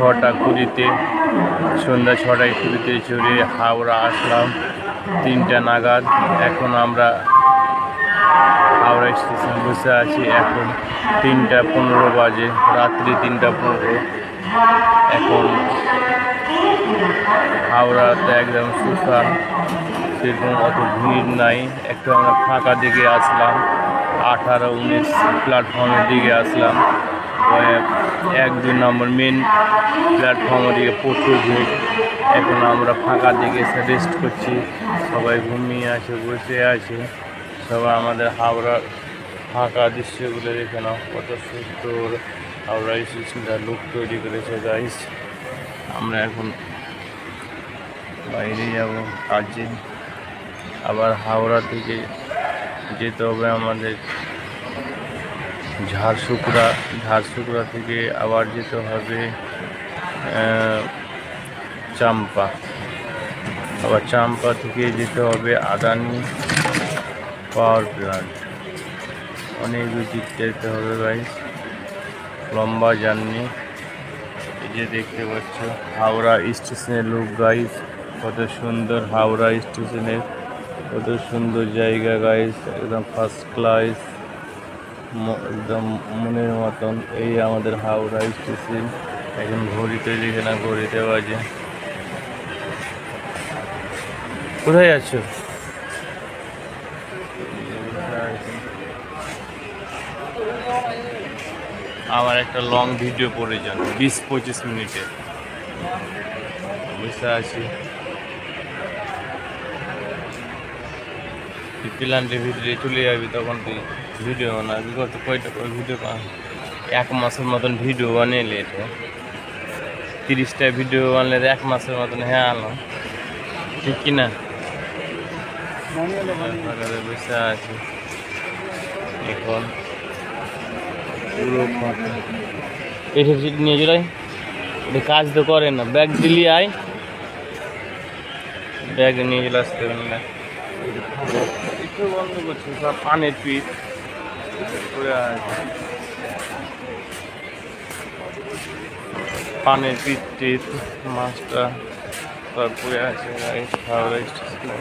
ছটা কুড়িতে, সন্ধ্যা ছটায় কুড়িতে চড়ে হাওড়া আসলাম। তিনটা নাগাদ, এখন আমরা হাওড়া স্টেশন বসে আছি। এখন তিনটা পনেরো বাজে, রাত্রি তিনটা পনেরো। এখন হাওড়াতে একদম সুসান সেরকম অত ভিড় নাই। একটু আমরা ফাঁকা দিকে আসলাম। আঠারো, উনিশ প্ল্যাটফর্মের দিকে আসলাম। এক, দুই নম্বর মেন প্ল্যাটফর্মের দিকে প্রচুর ভিড়। এখন আমরা ফাঁকা দিকে এসে রেস্ট করছি। সবাই ঘুমিয়ে আছে, বসে আছে। সবাই আমাদের হাওড়ার ফাঁকা দৃশ্যগুলো দেখে নাও, কত সুন্দর হাওড়া স্টেশনটা লুক তৈরি করেছে গাইস আমরা এখন বাইরে যাব, কাজে। আবার হাওড়া থেকে যেতে হবে আমাদের। ঝাড়শুকড়া ঝাড়শুকড়া থেকে আবার যেতে হবে চাম্পা। আবার চাম্পা থেকে যেতে হবে আদানি পাওয়ার প্ল্যান্ট অনেক দিক যেতে হবে গাইস লম্বা জার্নি। এই যে দেখতে পাচ্ছ, হাওড়া স্টেশনের লোক গাইস কত সুন্দর হাওড়া স্টেশনের কত সুন্দর জায়গা গাইস একদম ফার্স্ট ক্লাস মনের মতন এই আমাদের হাওড়া স্টেশন। এখন ঘড়িতে দেখে না, ঘড়িতে বাজে। কোথায় আছো? আমার একটা লং ভিডিও প্রয়োজন বিশ পঁচিশ মিনিটে। বুঝতে আছি প্ল্যান্টের ভিতরে চলে যাবি তখন তুই ভিডিও বানাবি। কত কয়টা করে ভিডিও এক মাসের মতন ভিডিও বানিয়ে এটা। তিরিশটা ভিডিও বানলে এক মাসের মতন হ্যাঁ আনলাম ঠিক কি না? সকালে বসে আছি। এখন এটা নিয়ে চলে এটা কাজ তো করে না। ব্যাগ দিলি আয়। ব্যাগ নিয়ে চলে আসতে হবে না। বন্ধ করছি, সব পানের আছে পানের পিস, টিস, মাছটা পড়ে আছে হাওড়া স্টেশনে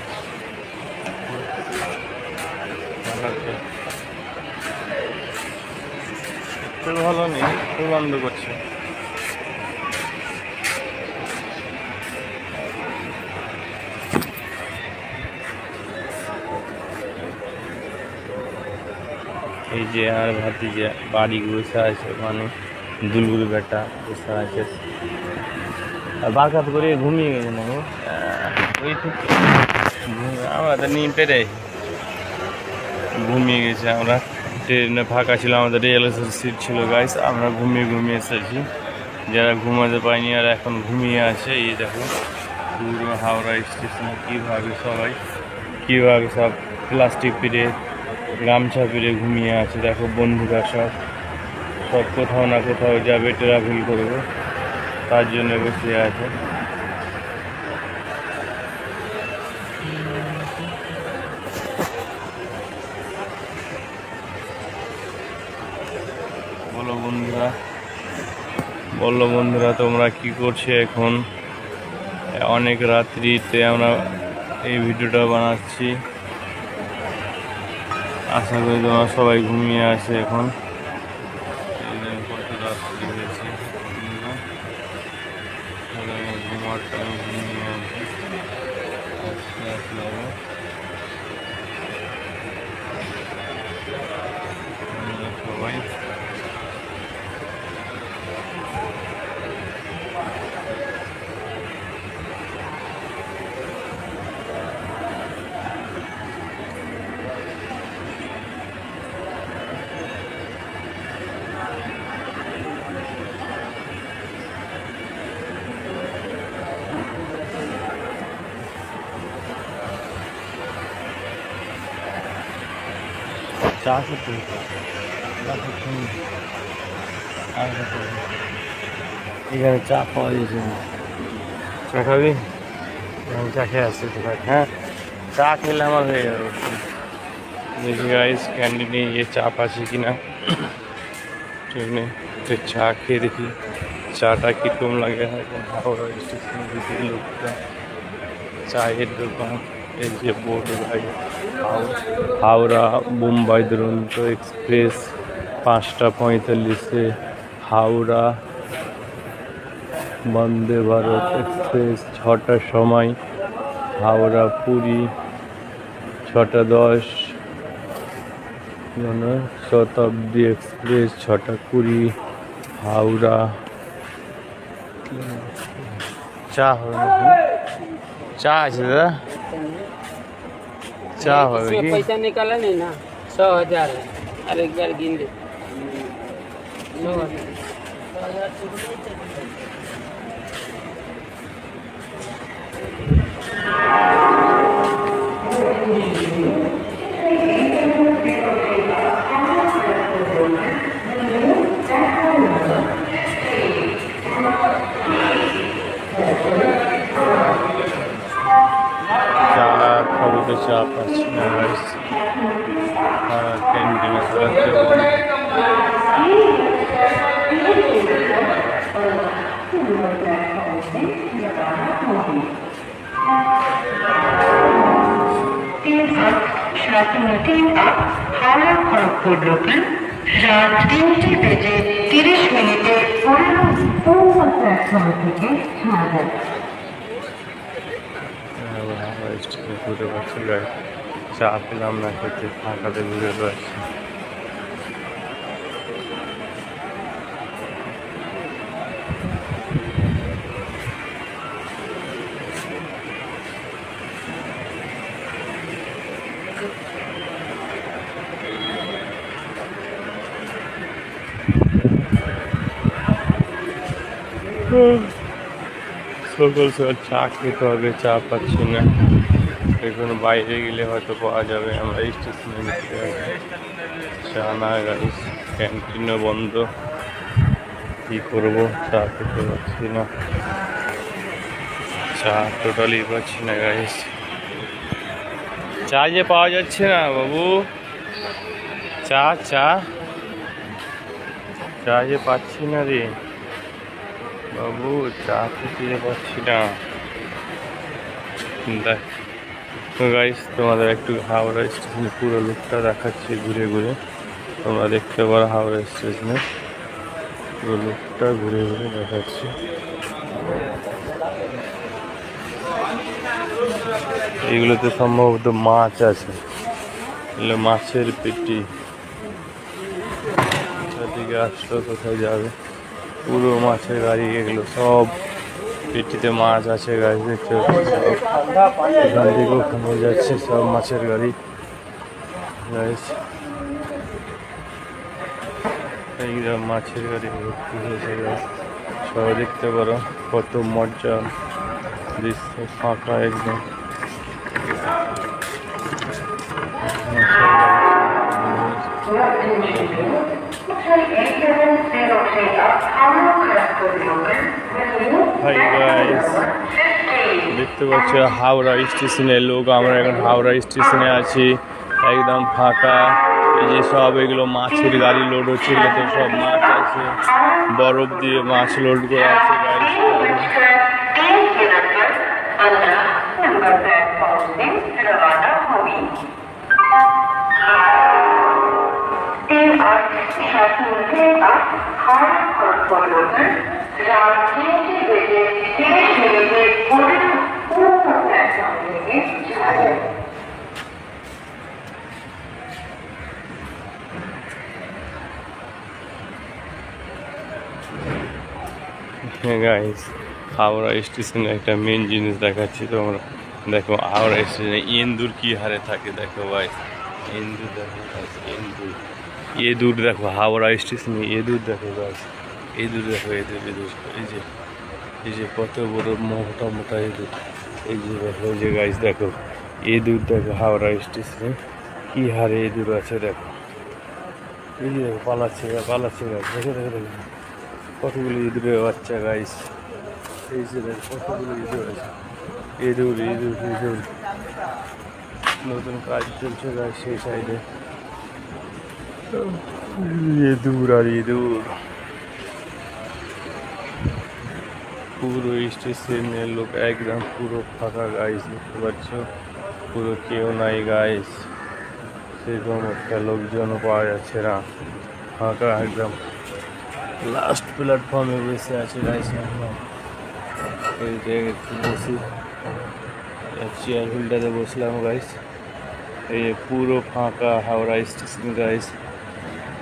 ভালো নেই, একটু বন্ধ করছে। এই যে আর ভাতিজা বাড়ি বসে আছে ওখানে দুলগুলো বেটা বসে আছে আর বারকাত করে ঘুমিয়ে গেছে না ওই ঘুম- আমরা তো নিয়ে পেরে ঘুমিয়ে গেছে আমরা। ট্রেনে ফাঁকা ছিল, আমাদের রেল সিট ছিল গাইস আমরা ঘুমিয়ে ঘুমিয়ে এসেছি। যারা ঘুমাতে পায়নি আর এখন ঘুমিয়ে আছে, এই দেখো, পুরো হাওড়া স্টেশনে কীভাবে সবাই, কীভাবে সব প্লাস্টিক পিড়ে গামছা পিড়ে ঘুমিয়ে আছে। দেখো বন্ধুরা সব। সব কোথাও না কোথাও যাবে ট্রাভেল করবে। তার জন্য বসে আছে। বলো বন্ধুরা। বলল বন্ধুরা, তোমরা কি করছ এখন? অনেক রাত্রিতে আমরা এই ভিডিওটা বানাচ্ছি। আশা করি তোমরা সবাই ঘুমিয়ে আছে এখন। চা খেতে চা খেতে আর খেতে এখানে চা পাওয়া যাচ্ছে না চা খাবি আমি চা খেয়ে আসছি তো হ্যাঁ চা খেলে আমার হয়ে যাবে দেখি গাইস ক্যান্টিনে গিয়ে চা পাচ্ছি কিনা ঠিক নেই তো চা খেয়ে দেখি চাটা কীরকম লাগে এখন হাওড়া স্টেশন দিকে লোকটা চায়ের দোকান হাওড়া, মুম্বাই দুরন্ত এক্সপ্রেস, পাঁচটা পঁয়তাল্লিশে হাওড়া, বন্দে ভারত এক্সপ্রেস ছটার সময় হাওড়া, পুরী, ছটা দশ শতাব্দী এক্সপ্রেস, ছটা কুড়ি, হাওড়া। চা চা আছে দাদা? अच्छा हो गई पैसा निकाल नहीं ना सौ हज़ार अरे घर गिन दे। सौ हज़ार। খড়গপুর লোকাল রাত তিনটে বেজে তিরিশ মিনিটে পুরনো পূর্ব প্ল্যাটফর্ম থেকে ছাড়া স্টেশনে ঘুরে গাড়ি চা পেলাম, না খেতে ফাঁকাতে ঘুরে পাচ্ছি সকাল সকাল চা খেতে হবে, চা পাচ্ছি না। এখন বাইরে গেলে হয়তো পাওয়া যাবে। আমরা স্টেশনে যেতে হবে চা না গাড়ি ক্যান্টিনও বন্ধ। কী করব? চা খেতে পাচ্ছি না। চা টোটালি পাচ্ছি না গাইস চা যে পাওয়া যাচ্ছে না, বাবু। চা চা। চা যে পাচ্ছি না রে। বাবু, চা খেতে পাচ্ছি না। দেখ গাইস তোমাদের একটু হাওড়া স্টেশনে পুরো লুকটা দেখাচ্ছি ঘুরে ঘুরে। তোমরা দেখতে পারো হাওড়া স্টেশনে পুরো লুকটা ঘুরে ঘুরে দেখাচ্ছি। এগুলোতে সম্ভবত মাছ আছে। মাছের পেটি। দিকে আসলো, কোথায় যাবে? পুরো মাছের গাড়ি, এগুলো সব পেটিতে মাছ আছে, গাড়ি দেখতে। এখান থেকে ওখানে যাচ্ছে সব মাছের গাড়ি। এইরকম মাছের গাড়ি সব দেখতে পারো, কত মজা। দৃশ্য ফাঁকা একদম। হাই গাইস দেখতে পাচ্ছ হাওড়া স্টেশনে লোক আমরা এখন হাওড়া স্টেশনে আছি। একদম ফাঁকা। এই যে সব এগুলো মাছের গাড়ি লোড হচ্ছে এগুলোতে সব মাছ আছে। বরফ দিয়ে মাছ লোড করে আছে। করবেন গাইস হ্যাঁ, হাওড়া স্টেশনে একটা মেন জিনিস দেখাচ্ছি তোমরা। দেখো, হাওড়া স্টেশনে ইন্দুর কি হারে থাকে, দেখো ভাই ইন্দুর দেখো ইন্দুর। এ দূর দেখো, হাওড়া স্টেশনে এ দূর দেখো গাছ দেখো এদুর এদুর এই যে এই যে কত বড় মোটা মোটা ইঁদুর। এই যে দেখো যে গাছ দেখো, ইঁদুর দেখো, হাওড়া স্টেশনে কী হারে এদুর আছে দেখো। এই যে দেখো, পালাচ্ছে পালাচ্ছে গাছ দেখো দেখো দেখো। কতগুলো ইঁদুরের বাচ্চা গাইস এই যে দেখ, কতগুলো ইঁদুর আছে। ইঁদুর ইঁদুর ইঁদুর। নতুন কাজ চলছে গাইস সেই সাইডে ইঁদুর আর ইঁদুর। পুরো স্টেশনের লোক একদম পুরো ফাঁকা গাইস দেখতে পাচ্ছ? পুরো কেউ নাই গাইস সেরকম একটা লোকজনও পাওয়া যাচ্ছে না। ফাঁকা, একদম। লাস্ট প্ল্যাটফর্মে বসে আছে গাইস এই জায়গায় বসি। চেয়ার হুইলটাতে বসলাম গাইস এই পুরো ফাঁকা হাওড়া স্টেশন গাইস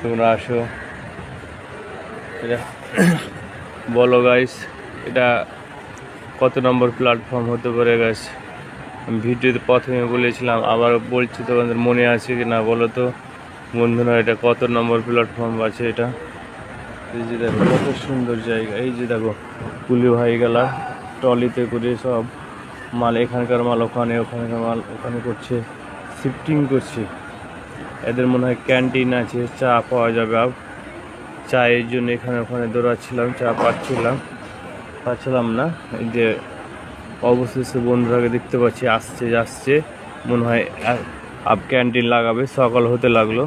তোমরা আসো। বলো গাইস এটা কত নম্বর প্ল্যাটফর্ম হতে পারে গাইস আমি ভিডিওতে প্রথমে বলেছিলাম আবার বলছি, তোমাদের মনে আছে কি না বলো তো? বন্ধুরা, এটা কত নম্বর প্ল্যাটফর্ম আছে এটা? এই যে দেখো, কত সুন্দর জায়গা। এই যে দেখো, কুলি ভাই গেলা, ট্রলিতে করে সব মাল, এখানকার মাল, ওখানে, ওখানকার মাল, ওখানে করছে শিফটিং করছে। এদের মনে হয় ক্যান্টিন আছে, চা পাওয়া যাবে। চায়ের জন্য এখানে ওখানে দৌড়াচ্ছিলাম, চা পাচ্ছিলাম। পাচ্ছিলাম না। এই যে অবশেষে বন্ধুরাকে দেখতে পাচ্ছি, আসছে, যাচ্ছে। মনে হয় আপ ক্যান্টিন লাগাবে, সকাল হতে লাগল।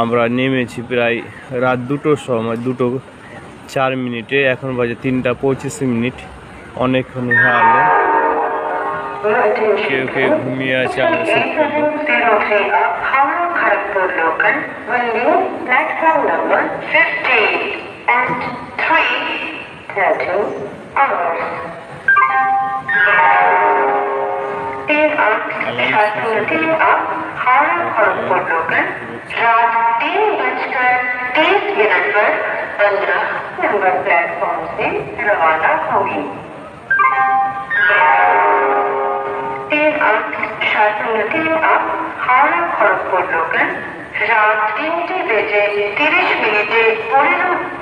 আমরা নেমেছি প্রায় রাত দুটোর সময়, দুটো চার মিনিটে। এখন বাজে তিনটা পঁচিশ মিনিট। অনেকক্ষণ হারলো কেউ কেউ ঘুমিয়ে আছে, আমরা three. 30 hours. रात तीन बजकर तीस मिनट पंद्रह रवाना होगी तीन अब तीन अब हावड़ा खड़गपुर होकर रात तीन बजे तीस मिनटे पूरे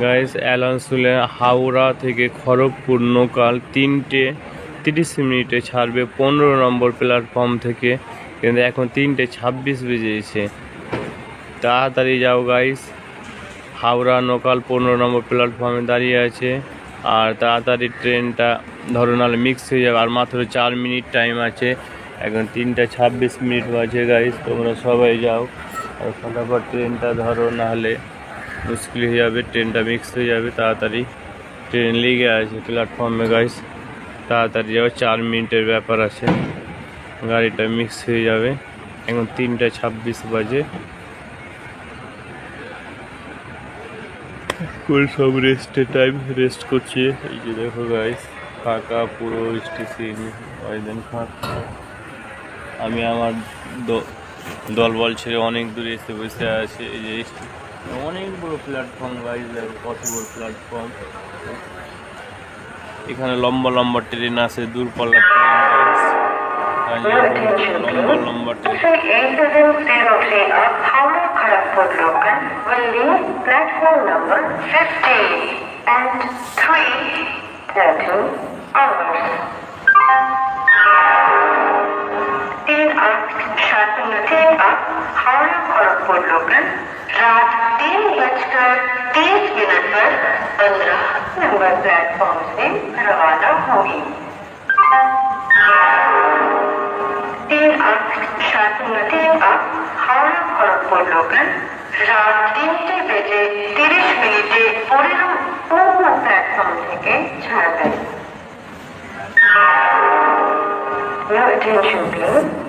গাইস অ্যালান্সুলে হাওড়া থেকে খড়গপুর লোকাল তিনটে তিরিশ মিনিটে ছাড়বে পনেরো নম্বর প্ল্যাটফর্ম থেকে। কিন্তু এখন তিনটে ছাব্বিশ বেজেছে। তাড়াতাড়ি যাও গাইস হাওড়া লোকাল পনেরো নম্বর প্ল্যাটফর্মে দাঁড়িয়ে আছে। আর তাড়াতাড়ি ট্রেনটা ধরো নাহলে মিক্স হয়ে যাবে। আর মাত্র চার মিনিট টাইম আছে। এখন তিনটা ছাব্বিশ মিনিট বাজে গাইস তোমরা সবাই যাও। আর ফটাফট ট্রেনটা ধরো, নাহলে মুশকিল হয়ে যাবে ট্রেনটা মিক্স হয়ে যাবে, তাড়াতাড়ি ট্রেন লেগে আছে প্ল্যাটফর্মে গাইস তাড়াতাড়ি যাবে চার মিনিটের ব্যাপার আছে। গাড়িটা মিক্স হয়ে যাবে। এখন তিনটা ছাব্বিশ বাজে। করে সব রেস্টের টাইম রেস্ট করছে। এই যে দেখো গাইস ফাঁকা পুরো স্টেশন ফাঁকা। আমি আমার দলবল ছেড়ে অনেক দূরে এসে বসে আছে, এই যে অনেক বড় প্ল্যাটফর্ম দেখো কত বড় প্ল্যাটফর্ম এখানে লম্বা লম্বা ট্রেন আছে দূরপাল্লা লম্বা লম্বা ট্রেন खड़गपुर लोकल रात तीन बजकर तीस मिनट पर पंद्रह नंबर प्लेटफॉर्म से रवाना होगी तीन अंक शासन तीन up হাওড়া খড়গপুর লোকাল রাত তিনটে বেজে তিরিশ মিনিটে পনেরো পূর্ব প্ল্যাটফর্ম থেকে ছাড়বে Your attention please.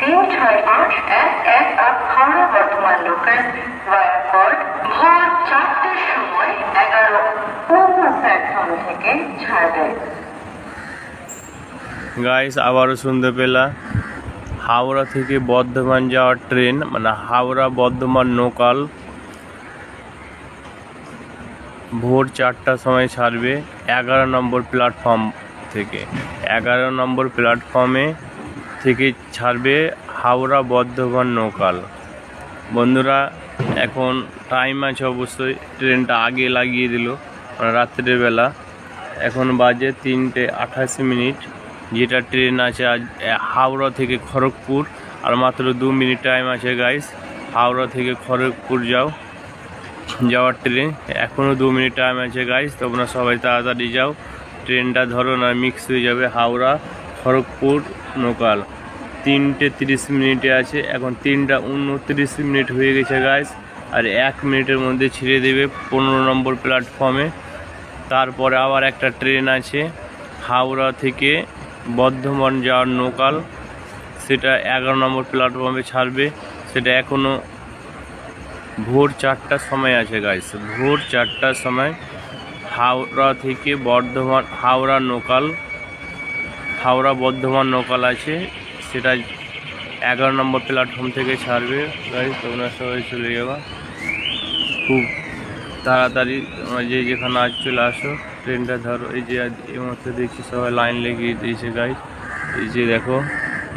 Dear driver S S up Howrah Bardhaman local via ভোর চারটের সময় এগারো পূর্ব প্ল্যাটফর্ম থেকে ছাড়বে গাইস আবারও শুনতে পেলাম হাওড়া থেকে বর্ধমান যাওয়ার ট্রেন মানে হাওড়া বর্ধমান লোকাল ভোর চারটার সময় ছাড়বে এগারো নম্বর প্ল্যাটফর্ম থেকে। এগারো নম্বর প্ল্যাটফর্মে থেকে ছাড়বে হাওড়া বর্ধমান নৌকাল। বন্ধুরা, এখন টাইম আছে অবশ্যই ট্রেনটা আগে লাগিয়ে দিল মানে রাত্রের বেলা। এখন বাজে তিনটে আঠাশি মিনিট, যেটা ট্রেন আছে আজ হাওড়া থেকে খড়গপুর, আর মাত্র দু মিনিট টাইম আছে গাইস হাওড়া থেকে খড়গপুর যাও, যাওয়ার ট্রেন এখনও দু মিনিট টাইম আছে গাইস তোমরা সবাই তাড়াতাড়ি যাও ট্রেনটা ধরো না মিক্স হয়ে যাবে হাওড়া। খড়গপুর লোকাল তিনটে তিরিশ মিনিটে আছে, এখন তিনটা উনত্রিশ মিনিট হয়ে গেছে গাইস আর এক মিনিটের মধ্যে ছেড়ে দেবে পনেরো নম্বর প্ল্যাটফর্মে তারপরে আবার একটা ট্রেন আছে, হাওড়া থেকে বর্ধমান যাওয়ার লোকাল সেটা এগারো নম্বর প্ল্যাটফর্মে ছাড়বে। সেটা এখনও ভোর চারটার সময় আছে গাইস ভোর চারটার সময় হাওড়া থেকে বর্ধমান, হাওড়া লোকাল হাওড়া বর্ধমান লোকাল আছে। সেটা এগারো নম্বর প্ল্যাটফর্ম থেকে ছাড়বে। গাইস তোমরা সবাই চলে যাবা। খুব তাড়াতাড়ি যে যেখানে আজ চলে আসো। ট্রেনটা ধরো, এই যে এই মুহূর্তে দেখছি সবাই লাইন লেগে দিয়েছে গাইস এই যে দেখো,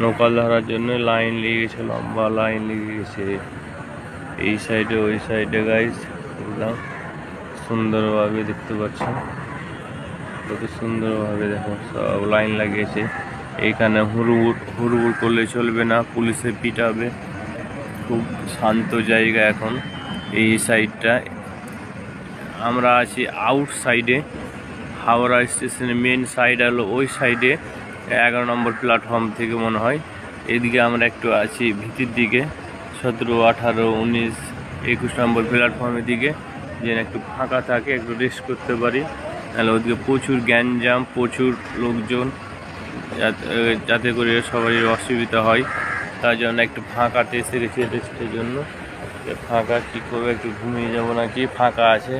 নৌকাল ধরার জন্য লাইন লেগে গেছে, লম্বা লাইন লেগে গেছে। এই সাইডে ওই সাইডে একদম সুন্দরভাবে দেখতে পাচ্ছ। কত সুন্দরভাবে দেখো, সব লাইন লাগিয়েছে। এইখানে হুড়ুহুড় হুড়ুহুড় করলে চলবে না, পুলিশে পিটাবে। খুব শান্ত জায়গা এখন এই সাইডটা। আমরা আছি আউট সাইডে, হাওড়া স্টেশনের মেন সাইড হলো ওই সাইডে, এগারো নম্বর প্ল্যাটফর্ম থেকে মনে হয়। এদিকে আমরা একটু আছি ভিতির দিকে, সতেরো, আঠারো, উনিশ, একুশ নম্বর প্ল্যাটফর্মের দিকে। যেন একটু ফাঁকা থাকে, একটু রেস্ট করতে পারি। তাহলে ওদিকে প্রচুর গ্যাঞ্জাম, প্রচুর লোকজন, যাতে করে সবারই অসুবিধা হয়। তার জন্য একটু ফাঁকা এসে গেছি রেস্টের জন্য। ফাঁকা কী করব, একটু ঘুমিয়ে যাব নাকি? ফাঁকা আছে।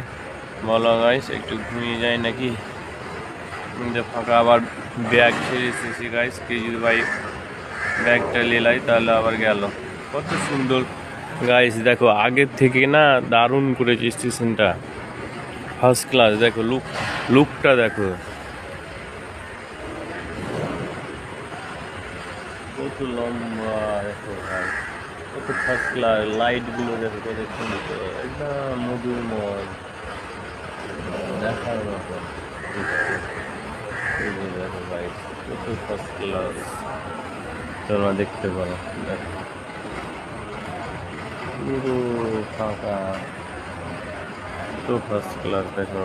বলো গাইস একটু ঘুমিয়ে যাই নাকি? ফাঁকা আবার ব্যাগ ছেড়ে এসেছি গাইস কে যদি ভাই ব্যাগটা লেলাই তাহলে আবার গেল। কত সুন্দর। গাইস দেখো, আগের থেকে না দারুণ করেছে স্টেশনটা ফার্স্ট ক্লাস দেখো লুক লুকটা দেখো। কত লম্বা, দেখো ভাই। কত ফার্স্ট ক্লাস লাইটগুলো দেখো, কত সুন্দর। একদম মধুরময় দেখার মতো। দেখো ভাই, কত ফার্স্ট ক্লাস তোমরা দেখতে পারো। দেখো। পুরো ফাঁকা। তো ফার্স্ট ক্লাস দেখো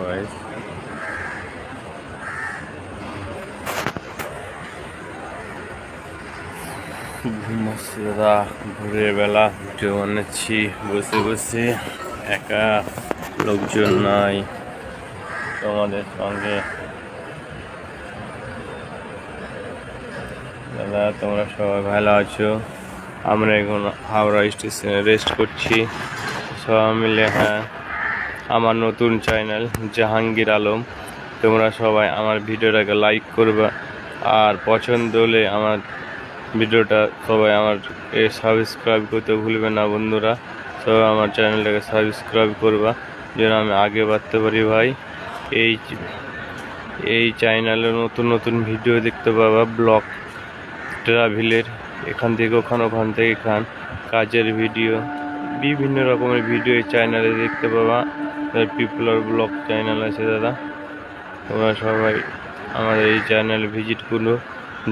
ঘুমাচ্ছি দাদা ভোরের বেলা ভিডিও বানাচ্ছি বসে বসে। একা লোকজন নাই, তোমাদের সঙ্গে। দাদা, তোমরা সবাই ভালো আছো? আমরা এখন হাওড়া স্টেশনে রেস্ট করছি। সবাই মিলে হ্যাঁ। আমার নতুন চ্যানেল জাহাঙ্গীর আলম। তোমরা সবাই আমার ভিডিওটাকে লাইক করবা। আর পছন্দ হলে আমার ভিডিওটা সবাই আমার এ সাবস্ক্রাইব করতে ভুলবে না বন্ধুরা। সবাই আমার চ্যানেলটাকে সাবস্ক্রাইব করবা। যেন আমি আগে বাড়তে পারি ভাই। এই এই চ্যানেলে নতুন নতুন ভিডিও দেখতে পাবা। ব্লগ ট্রাভেলের এখান থেকে ওখান ওখান থেকে এখান। কাজের ভিডিও বিভিন্ন রকমের ভিডিও এই চ্যানেলে দেখতে পাবা। পিপলার ব্লগ চ্যানেল আছে দাদা। তোমরা সবাই আমার এই চ্যানেল ভিজিট করো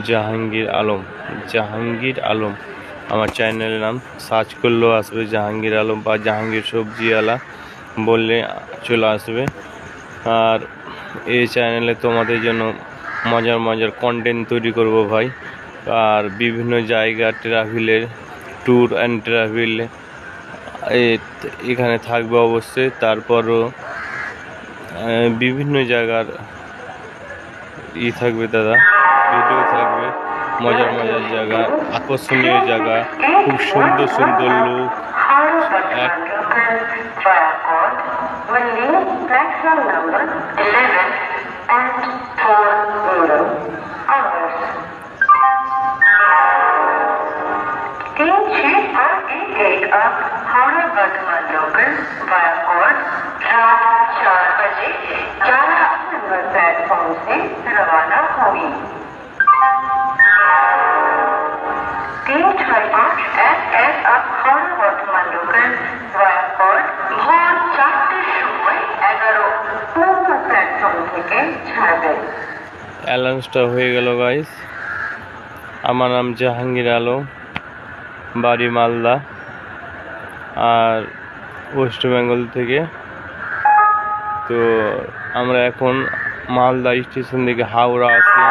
জাহাঙ্গীর আলম। জাহাঙ্গীর আলম, আমার চ্যানেলের নাম। সার্চ করলেও আসবে জাহাঙ্গীর আলম বা জাহাঙ্গীর সবজিওয়ালা বললে চলে আসবে। আর এই চ্যানেলে তোমাদের জন্য মজার মজার কন্টেন্ট তৈরি করব ভাই। আর বিভিন্ন জায়গা ট্রাভেলের ট্যুর অ্যান্ড ট্রাভেল এখানে থাকবে অবশ্যই। তারপরও বিভিন্ন জায়গার ই থাকবে দাদা। ভিডিও থাকবে। মজার মজার জায়গা, আকর্ষণীয় জায়গা, খুব সুন্দর সুন্দর লোক। Will Bardhaman local via coat रात चार बजे ग्यारह नंबर प्लेटफॉर्म से रवाना हुई तीन छः आठ एस एस अब हावड़ा वर्धमान लोकल वाया ভোর চারটের সময় এগারো পূর্ব প্ল্যাটফর্ম থেকে ছাড়বে অ্যালাউন্সটা হয়ে গেল গাইস আমার নাম জাহাঙ্গীর আলম বাড়ি মালদা আর ওয়েস্ট বেঙ্গল থেকে। তো আমরা এখন মালদা স্টেশন থেকে হাওড়া আসি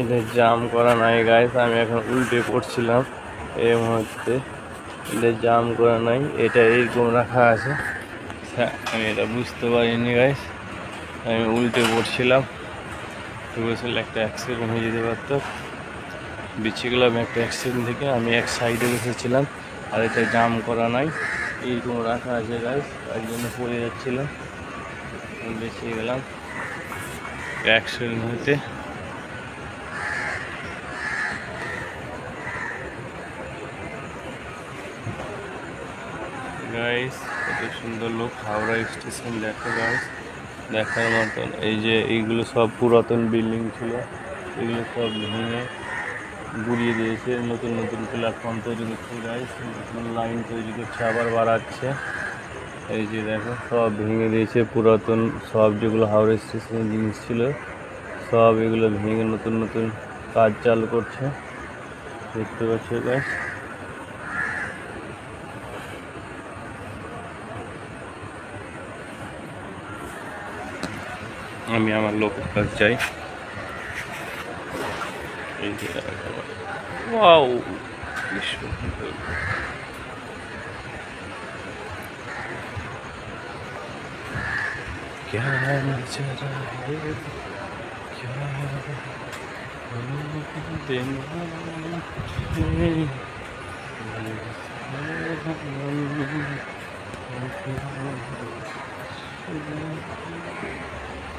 এটা জাম করা নাই গাইস আমি এখন উল্টে পড়ছিলাম এই মুহূর্তে। এটা জাম করা নাই এটা এইরকম রাখা আছে। হ্যাঁ, আমি এটা বুঝতে পারিনি গাইস আমি উল্টে পড়ছিলাম। বলছিল একটা অ্যাক্সিডেন্ট হয়ে যেতে পারত। গেলাম একটা অ্যাক্সিডেন্ট থেকে আমি এক সাইডে বসেছিলাম আর এটা জাম করা নাই। এইরকম রাখা আছে গাইস তার জন্য পড়ে যাচ্ছিলাম। বেঁচে গেলাম। অ্যাক্সিডেন্ট হতে গাইস কত সুন্দর লোক, হাওড়া স্টেশন দেখো গাইস দেখার মতন। এই যে এইগুলো সব পুরাতন বিল্ডিং ছিল, এগুলো সব ভেঙে গুড়িয়ে দিয়েছে। নতুন নতুন প্ল্যাটফর্ম তৈরি করছে গাইস নতুন লাইন তৈরি করছে, আবার বাড়াচ্ছে। এই যে দেখো, সব ভেঙে দিয়েছে পুরাতন, সব যেগুলো হাওড়া স্টেশনের জিনিস ছিল, সব এগুলো ভেঙে নতুন নতুন কাজ চালু করছে। দেখতে পাচ্ছ গাইস আমি আমার লোকের কাছে যাই এই যে ওয়াও কি সুন্দর क्या नजर आए क्या दिन